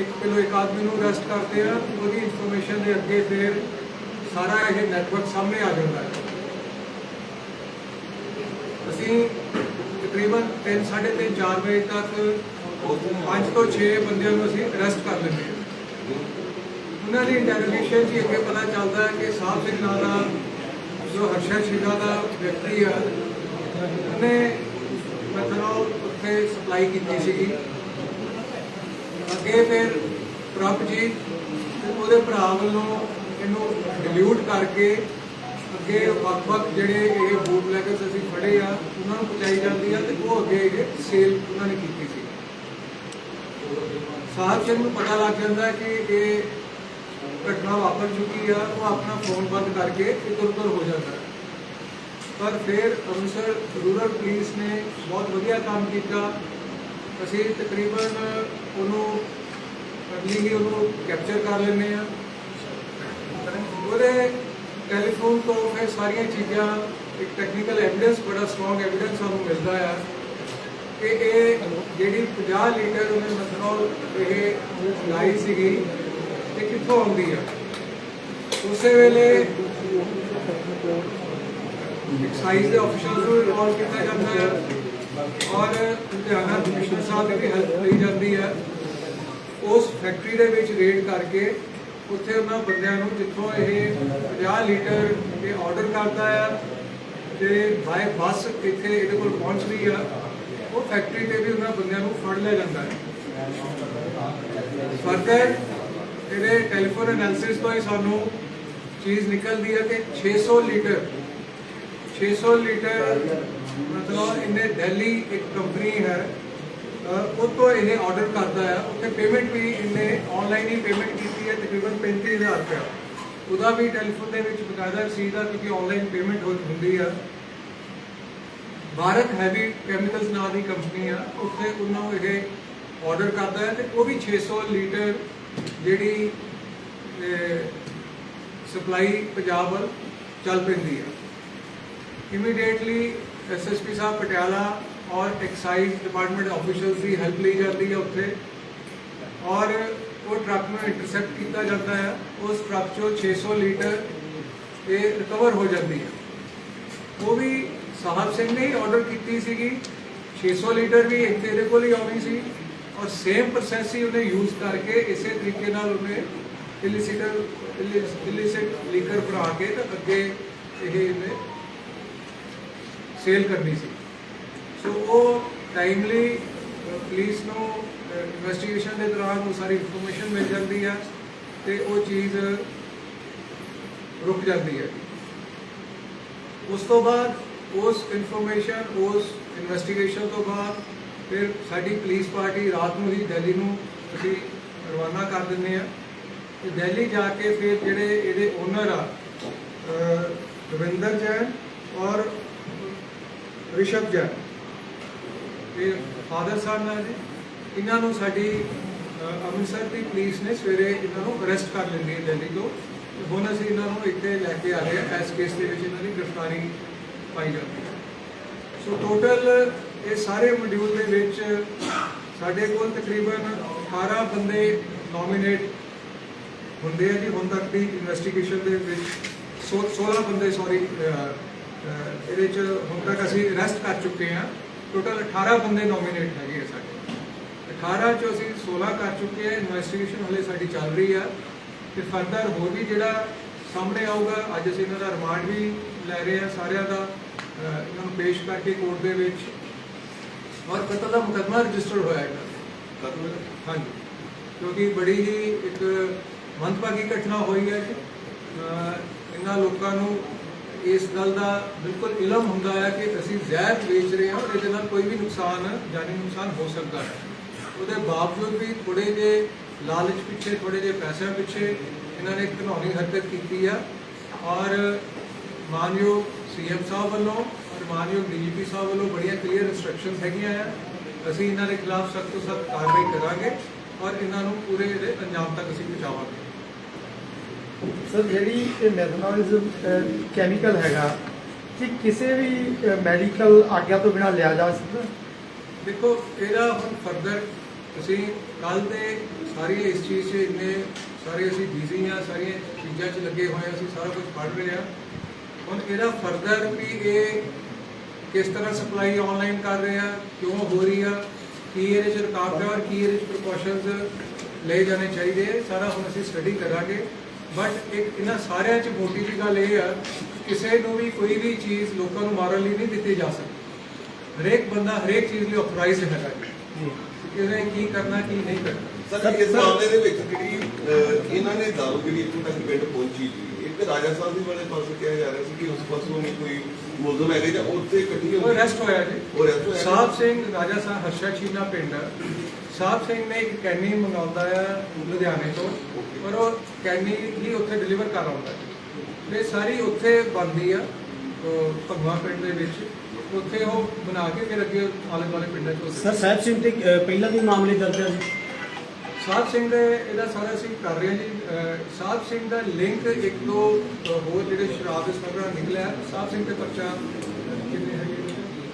ਇੱਕ ਕਿਲੋ ਇੱਕ ਆਦਮੀ ਨੂੰ ਅਰੈਸਟ ਕਰਦੇ ਆ, ਉਹਦੀ ਇਨਫੋਰਮੇਸ਼ਨ ਦੇ ਅੱਗੇ ਫਿਰ ਸਾਰਾ ਇਹ ਨੈਟਵਰਕ ਸਾਹਮਣੇ ਆ ਜਾਂਦਾ ਹੈ। ਅਸੀਂ ਤਕਰੀਬਨ 3 3:30 4 ਵਜੇ ਤੱਕ ਪੰਜ ਤੋਂ 6 ਬੰਦਿਆਂ ਨੂੰ ਅਸੀਂ ਅਰੈਸਟ ਕਰ ਲੈਂਦੇ ਹਾਂ। ਉਹਨਾਂ ਦੀ ਇੰਟਰੋਗੇਸ਼ਨ 'ਚ ਹੀ ਅੱਗੇ ਪਤਾ ਚੱਲਦਾ ਕਿ ਸਾਹਿਬ ਸਿੰਘ ਨਾਂ ਦਾ, ਜੋ ਹਰਸ਼ਰ ਸਿੰਘਾ ਦਾ ਵਿਅਕਤੀ ਆ, ਉਹਨੇ ਮਤਲਬ ਉੱਥੇ ਸਪਲਾਈ ਕੀਤੀ ਸੀਗੀ। ਅੱਗੇ ਫਿਰ ਪ੍ਰਭਜੀਤ ਤੇ ਉਹਦੇ ਭਰਾ ਵੱਲੋਂ ਇਹਨੂੰ ਡਿਲੂਟ ਕਰਕੇ ਅੱਗੇ ਵੱਖ-ਵੱਖ ਜਿਹੜੇ ਇਹ ਬੂਟ ਲੈਗਰਸ ਅਸੀਂ ਫੜੇ ਆ, ਉਹਨਾਂ ਨੂੰ ਪਹੁੰਚਾਈ ਜਾਂਦੀ ਆ ਤੇ ਉਹ ਅੱਗੇ ਇਹ ਸੇਲ ਉਹਨਾਂ ਨੇ ਕੀਤੀ ਸੀ। ਸਾਹਿਬ ਸਿੰਘ ਨੂੰ ਪਤਾ ਲੱਗ ਜਾਂਦਾ ਕਿ ਇਹ ਘਟਨਾ ਵਾਪਰ ਚੁੱਕੀ ਆ, ਉਹ ਆਪਣਾ ਫੋਨ ਬੰਦ ਕਰਕੇ ਇੱਧਰ ਉੱਧਰ ਹੋ ਜਾਂਦਾ। ਪਰ ਫਿਰ ਅੰਮ੍ਰਿਤਸਰ ਰੂਰਲ ਪੁਲਿਸ ਨੇ ਬਹੁਤ ਵਧੀਆ ਕੰਮ ਕੀਤਾ। ਅਸੀਂ ਤਕਰੀਬਨ ਉਹਨੂੰ ਅਗਲੀ ਹੀ ਉਹਨੂੰ ਕੈਪਚਰ ਕਰ ਲੈਂਦੇ ਆ ਉਹਦੇ ਟੈਲੀਫੋਨ ਤੋਂ ਇਹ ਸਾਰੀਆਂ ਚੀਜ਼ਾਂ, ਇੱਕ ਟੈਕਨੀਕਲ ਐਵੀਡੈਂਸ ਬੜਾ ਸਟਰੋਂਗ ਐਵੀਡੈਂਸ ਸਾਨੂੰ ਮਿਲਦਾ ਆ ਕਿ ਇਹ ਜਿਹੜੀ 50 ਲੀਟਰ ਉਹਨੇ ਮਤਲਬ ਇਹ ਲਾਈ ਸੀਗੀ, ਇਹ ਕਿੱਥੋਂ ਆਉਂਦੀ ਆ? ਉਸੇ ਵੇਲੇ ਐਕਸਾਈਜ਼ ਦੇ ਅਫੀਸ਼ੀਅਲਸ ਨੂੰ ਇਨਵੋਲਵ ਕੀਤਾ ਜਾਂਦਾ ਹੈ ਔਰ ਲੁਧਿਆਣਾ ਕਮਿਸ਼ਨਰ ਸਾਹਿਬ ਦੀ ਹੈਲਪ ਲਈ ਜਾਂਦੀ ਹੈ। ਉਸ ਫੈਕਟਰੀ ਦੇ ਵਿੱਚ ਰੇਡ ਕਰਕੇ ਉੱਥੇ ਉਹਨਾਂ ਬੰਦਿਆਂ ਨੂੰ ਜਿੱਥੋਂ ਇਹ 50 ਲੀਟਰ ਇਹ ਆਰਡਰ ਕਰਦਾ ਆ ਤੇ ਬਾਈ ਬੱਸ ਇੱਥੇ ਇਹਦੇ ਕੋਲ ਪਹੁੰਚਦੀ ਆ, ਉਹ ਫੈਕਟਰੀ ਤੇ ਵੀ ਉਹਨਾਂ ਬੰਦਿਆਂ ਨੂੰ ਫੜ ਲਿਆ ਜਾਂਦਾ ਹੈ। ਫਰਦਰ ਇਹਦੇ ਟੈਲੀਫੋਨ ਐਨਾਲਿਸਿਸ ਤੋਂ ਹੀ ਸਾਨੂੰ ਚੀਜ਼ ਨਿਕਲਦੀ ਹੈ ਕਿ 600 ਲੀਟਰ 600 ਲੀਟਰ ਮਤਲਬ ਇਹਨੇ ਦਿੱਲੀ ਇੱਕ ਕੰਪਨੀ ਹੈ ਉਹ ਤੋਂ ਇਹ ਆਰਡਰ ਕਰਦਾ ਹੈ। ਉੱਥੇ ਪੇਮੈਂਟ ਵੀ ਇਹਨੇ ਆਨਲਾਈਨ ਹੀ ਪੇਮੈਂਟ ਕੀਤੀ ਹੈ, ਤਕਰੀਬਨ 35000 ਰੁਪਏ ਉਹਦਾ ਵੀ ਟੈਲੀਫੋਨ ਦੇ ਵਿੱਚ ਬਕਾਇਦਾ ਸੀ ਕਿਉਂਕਿ ਆਨਲਾਈਨ ਪੇਮੈਂਟ ਹੁੰਦੀ ਆ। ਭਾਰਤ ਹੈਵੀ ਕੈਮੀਕਲਸ ਨਾਂ ਦੀ ਕੰਪਨੀ ਆ। ਉੱਥੇ ਉਹਨਾਂ ਨੂੰ ਇਹ ਆਰਡਰ ਕਰਦਾ ਹੈ ਤੇ ਉਹ ਵੀ 600 ਲੀਟਰ ਜਿਹੜੀ ਸਪਲਾਈ ਪੰਜਾਬ ਵੱਲ ਚੱਲ ਪੈਂਦੀ ਆ। ਇਮੀਡੀਏਟਲੀ ਐਸਐਸਪੀ ਸਾਹਿਬ, ਪਟਿਆਲਾ ਔਰ ਐਕਸਾਈਜ਼ ਡਿਪਾਰਟਮੈਂਟ ਆਫੀਸ਼ੀਅਲਸ ਦੀ ਹੈਲਪ ਲਈ ਜਾਂਦੀ ਹੈ ਉੱਥੇ। ਔਰ ਉਹ ਟਰੱਕ ਨੂੰ ਇੰਟਰਸੈਪਟ ਕੀਤਾ ਜਾਂਦਾ ਹੈ। ਉਸ ਟਰੱਕ ਚੋਂ 600 ਲੀਟਰ ਇਹ ਰਿਕਵਰ ਹੋ ਜਾਂਦੀ ਹੈ। ਉਹ ਵੀ ਸਾਹਿਬ ਸਿੰਘ ਨੇ ਹੀ ਆਰਡਰ ਕੀਤੀ ਸੀਗੀ। 600 ਲੀਟਰ ਵੀ ਇੱਥੇ ਇਹਦੇ ਕੋਲ ਹੀ ਆਉਣੀ ਸੀ ਔਰ ਸੇਮ ਪ੍ਰੋਸੈਸ ਹੀ ਉਹਨੇ ਯੂਜ਼ ਕਰਕੇ ਇਸੇ ਤਰੀਕੇ ਨਾਲ ਉਹਨੇ ਇਲਿਸਿਟਰ ਇਲਿਸਿਟ ਲੀਕਰ ਬਣਾ ਕੇ ਤੇ ਅੱਗੇ ਇਹ ਇਹਨੇ ਸੇਲ ਕਰਨੀ ਸੀ। ਸੋ ਉਹ ਟਾਈਮਲੀ ਪੁਲਿਸ ਨੂੰ ਇਨਵੈਸਟੀਗੇਸ਼ਨ ਦੇ ਦੌਰਾਨ ਉਹ ਸਾਰੀ ਇਨਫੋਰਮੇਸ਼ਨ ਮਿਲ ਜਾਂਦੀ ਹੈ ਤੇ ਉਹ ਚੀਜ਼ ਰੁਕ ਜਾਂਦੀ ਹੈ ਉਸ ਤੋਂ ਬਾਅਦ, ਉਸ ਇਨਫੋਰਮੇਸ਼ਨ ਉਸ ਇਨਵੈਸਟੀਗੇਸ਼ਨ ਤੋਂ ਬਾਅਦ ਫਿਰ ਸਾਡੀ ਪੁਲਿਸ ਪਾਰਟੀ ਰਾਤ ਨੂੰ ਹੀ ਦਿੱਲੀ ਨੂੰ ਅਸੀਂ ਰਵਾਨਾ ਕਰ ਦਿੰਦੇ ਆ। ਤੇ ਦਿੱਲੀ ਜਾ ਕੇ ਫਿਰ ਜਿਹੜੇ ਇਹਦੇ ਓਨਰ ਆ ਰਵਿੰਦਰ ਜੈਨ ਔਰ ਰਿਸ਼ਭ ਜੈਨ। ਇਹ ਫਾਦਰ ਸਾਹਿਬ ਨਾਲ ਜੀ, ਇਹਨਾਂ ਨੂੰ ਸਾਡੀ ਅੰਮ੍ਰਿਤਸਰ ਦੀ ਪੁਲਿਸ ਨੇ ਸਵੇਰੇ ਇਹਨਾਂ ਨੂੰ ਅਰੈਸਟ ਕਰ ਲੈਂਦੀ ਹੈ ਦਿੱਲੀ ਤੋਂ। ਹੁਣ ਅਸੀਂ ਇਹਨਾਂ ਨੂੰ ਇੱਥੇ ਲੈ ਕੇ ਆ ਰਹੇ ਹਾਂ, ਇਸ ਕੇਸ ਦੇ ਵਿੱਚ ਇਹਨਾਂ ਦੀ ਗ੍ਰਿਫਤਾਰੀ ਪਾਈ ਜਾਂਦੀ ਹੈ। ਸੋ ਟੋਟਲ ਇਹ ਸਾਰੇ ਮੋਡਿਊਲ ਦੇ ਵਿੱਚ ਸਾਡੇ ਕੋਲ ਤਕਰੀਬਨ 18 ਬੰਦੇ ਨੋਮੀਨੇਟ ਹੁੰਦੇ ਆ ਜੀ, ਹੁਣ ਤੱਕ ਦੀ ਇਨਵੈਸਟੀਗੇਸ਼ਨ ਦੇ ਵਿੱਚ। ਸੋ 16 ਬੰਦੇ ਸੌਰੀ ਇਹਦੇ ਚ ਹੁਣ ਤੱਕ ਅਸੀਂ ਅਰੈਸਟ ਕਰ ਚੁੱਕੇ ਹਾਂ। ਟੋਟਲ 18 ਬੰਦੇ ਨੋਮੀਨੇਟ ਹੈਗੇ ਆ ਸਾਡੇ। 18 ਚੋਂ ਅਸੀਂ 16 ਕਰ ਚੁੱਕੇ ਹਾਂ। ਇਨਵੈਸਟੀਗੇਸ਼ਨ ਹਲੇ ਸਾਡੀ ਚੱਲ ਰਹੀ ਆ। ਤੇ ਫਰਦਰ ਹੋਰ ਵੀ ਜਿਹੜਾ ਸਾਹਮਣੇ ਆਊਗਾ ਅੱਜ ਅਸੀਂ ਇਹਨਾਂ ਦਾ ਰਿਮਾਂਡ ਵੀ ਲੈ ਰਹੇ ਹਾਂ ਸਾਰਿਆਂ ਦਾ। ਇਹਨਾਂ ਨੂੰ ਪੇਸ਼ ਕਰਕੇ ਕੋਰਟ ਦੇ ਵਿੱਚ। ਔਰ ਕਤਲ ਦਾ ਮੁਕੱਦਮਾ ਰਜਿਸਟਰ ਹੋਇਆ ਹੈ ਹਾਂਜੀ। ਕਿਉਂਕਿ ਬੜੀ ਹੀ ਇੱਕ ਮੰਦਭਾਗੀ ਘਟਨਾ ਹੋਈ ਹੈ। ਇਹਨਾਂ ਲੋਕਾਂ ਨੂੰ ਇਸ ਗੱਲ ਦਾ ਬਿਲਕੁਲ ਇਲਮ ਹੁੰਦਾ ਹੈ ਕਿ ਅਸੀਂ ਜ਼ਹਿਰ ਵੇਚ ਰਹੇ ਹਾਂ ਔਰ ਇਹਦੇ ਨਾਲ ਕੋਈ ਵੀ ਨੁਕਸਾਨ ਜਾਨੀ ਨੁਕਸਾਨ ਹੋ ਸਕਦਾ ਹੈ। ਉਹਦੇ ਬਾਵਜੂਦ ਵੀ ਥੋੜੇ ਜੇ ਲਾਲਚ ਪਿੱਛੇ ਥੋੜੇ ਜੇ ਪੈਸਿਆਂ ਪਿੱਛੇ ਇਹਨਾਂ ਨੇ ਇੱਕ ਹਰਕਤ ਕੀਤੀ ਆ। ਔਰ ਮਾਨਯੋਗ ਸੀਐਮ ਸਾਹਿਬ ਵੱਲੋਂ ਔਰ ਮਾਨਯੋਗ ਡੀਜੀਪੀ ਸਾਹਿਬ ਵੱਲੋਂ ਬੜੀਆਂ ਕਲੀਅਰ ਇਨਸਟਰਕਸ਼ਨਸ ਹੈਗੀਆਂ ਆ। ਅਸੀਂ ਇਹਨਾਂ ਦੇ ਖਿਲਾਫ ਸਖਤ ਤੋਂ ਸਖਤ ਕਾਰਵਾਈ ਕਰਾਂਗੇ ਔਰ ਇਹਨਾਂ ਨੂੰ ਪੂਰੇ ਇਹਦੇ ਅੰਜਾਮ ਤੱਕ ਅਸੀਂ ਪਹੁੰਚਾਵਾਂਗੇ। ਸਰ, ਜਿਹੜੀ ਇਹ ਮੈਥਨੋਲਿਜ਼ਮ ਕੈਮੀਕਲ ਹੈਗਾ ਕਿ ਕਿਸੇ ਵੀ ਮੈਡੀਕਲ ਆਗਿਆ ਤੋਂ ਬਿਨਾ ਲਿਆ ਜਾ ਸਕਦਾ? ਦੇਖੋ, ਇਹਦਾ ਹੁਣ ਫਰਦਰ ਅਸੀਂ ਕੱਲ ਦੇ ਸਾਰੀ ਇਸ ਚੀਜ਼ 'ਚ ਇੰਨੇ ਸਾਰੇ ਅਸੀਂ ਬਿਜ਼ੀ ਆ ਸਾਰੀਆਂ ਚੀਜ਼ਾਂ 'ਚ ਲੱਗੇ ਹੋਏ ਹਾਂ, ਅਸੀਂ ਸਾਰਾ ਕੁਝ ਪੜ੍ਹ ਰਹੇ ਆ ਹੁਣ ਇਹਦਾ ਫਰਦਰ ਵੀ ਇਹ ਕਿਸ ਤਰ੍ਹਾਂ ਸਪਲਾਈ ਆਨਲਾਈਨ ਕਰ ਰਹੇ ਆ, ਕਿਉਂ ਹੋ ਰਹੀ ਆ, ਕੀ ਇਹਦੇ 'ਚ ਰੁਕਾਵਟ ਹੈ ਔਰ ਕੀ ਇਹਦੇ 'ਚ ਪ੍ਰੀਕਾਸ਼ਨਸ ਲਏ ਜਾਣੇ ਚਾਹੀਦੇ ਸਾਰਾ ਹੁਣ ਅਸੀਂ ਸਟੱਡੀ ਕਰਾਂਗੇ। ਬਟ ਇੱਕ ਇਹਨਾਂ ਸਾਰਿਆਂ 'ਚ ਮੋਟੀ ਦੀ ਗੱਲ ਇਹ ਆ ਕਿਸੇ ਨੂੰ ਵੀ ਕੋਈ ਵੀ ਚੀਜ਼ ਲੋਕਾਂ ਨੂੰ ਮਾਰਨ ਲਈ ਨਹੀਂ ਦਿੱਤੀ ਜਾ ਸਕਦੀ। ਹਰੇਕ ਬੰਦਾ ਹਰੇਕ ਚੀਜ਼ ਲਈ ਆਥੋਰਾਈਜ਼ਡ ਹੈਗਾ ਜੀ। ਜੀ। ਕਿਹਨੇ ਕੀ ਕਰਨਾ ਕੀ ਨਹੀਂ ਕਰਨਾ। ਸਰ ਇਸ ਮਾਮਲੇ ਦੇ ਵਿੱਚ ਜਿਹੜੀ ਇਹਨਾਂ ਨੇ ਦਾਰੂ ਜਿਹੜੀ ਇੱਥੋਂ ਤੱਕ ਪਿੰਡ ਪਹੁੰਚੀ ਜੀ। ਇੱਕ ਰਾਜਾ ਸਾਹਿਬ ਦੇ ਵਾਲੇ ਪਾਸੇ ਕਿਹਾ ਜਾ ਰਿਹਾ ਸੀ ਕਿ ਉਸ ਪਾਸੋਂ ਵੀ ਕੋਈ ਮੁਲਜ਼ਮ ਹੈਗੇ ਜਾਂ ਉੱਥੇ ਇਕੱਠੀ ਉਹ ਅਰੈਸਟ ਹੋਇਆ ਜੀ। ਉਹ arrest ਹੋਇਆ। ਸਾਹਿਬ ਸਿੰਘ ਰਾਜਾ ਸਾਹਿਬ ਹਰਸ਼ਾ ਚੀਨਾ ਪਿੰਡ ਸਾਹਿਬ ਸਿੰਘ ਨੇ ਇੱਕ ਕੈਨੀ ਮੰਗਾਉਂਦਾ ਆ ਲੁਧਿਆਣੇ ਤੋਂ। ਪਰ ਉਹ ਕੈਨੀ ਹੀ ਉੱਥੇ ਡਿਲੀਵਰ ਕਰ ਆਉਂਦਾ ਤੇ ਸਾਰੀ ਉੱਥੇ ਬਣਦੀ ਆ ਭਗਵਾ ਪਿੰਡ ਦੇ ਵਿੱਚ। ਉੱਥੇ ਉਹ ਬਣਾ ਕੇ ਫਿਰ ਅੱਗੇ ਆਲੇ ਦੁਆਲੇ ਪਿੰਡਾਂ ਚ ਸਰ ਸਾਹਿਬ ਸਿੰਘ ਤੇ ਪਹਿਲਾਂ ਵੀ ਮਾਮਲੇ ਦਰਜ ਹੈ ਜੀ? ਸਾਹਿਬ ਸਿੰਘ ਦੇ ਇਹਦਾ ਸਾਰਾ ਅਸੀਂ ਕਰ ਰਹੇ ਹਾਂ ਜੀ। ਸਾਹਿਬ ਸਿੰਘ ਦਾ ਲਿੰਕ ਇੱਕ ਦੋ ਹੋਰ ਜਿਹੜੇ ਸ਼ਰਾਬ ਦੇ ਸਮਗਲਰ ਨਿਕਲਿਆ। ਸਾਹਿਬ ਸਿੰਘ ਤੇ ਪਰਚਾ ਕਿੰਨੇ ਹੈਗੇ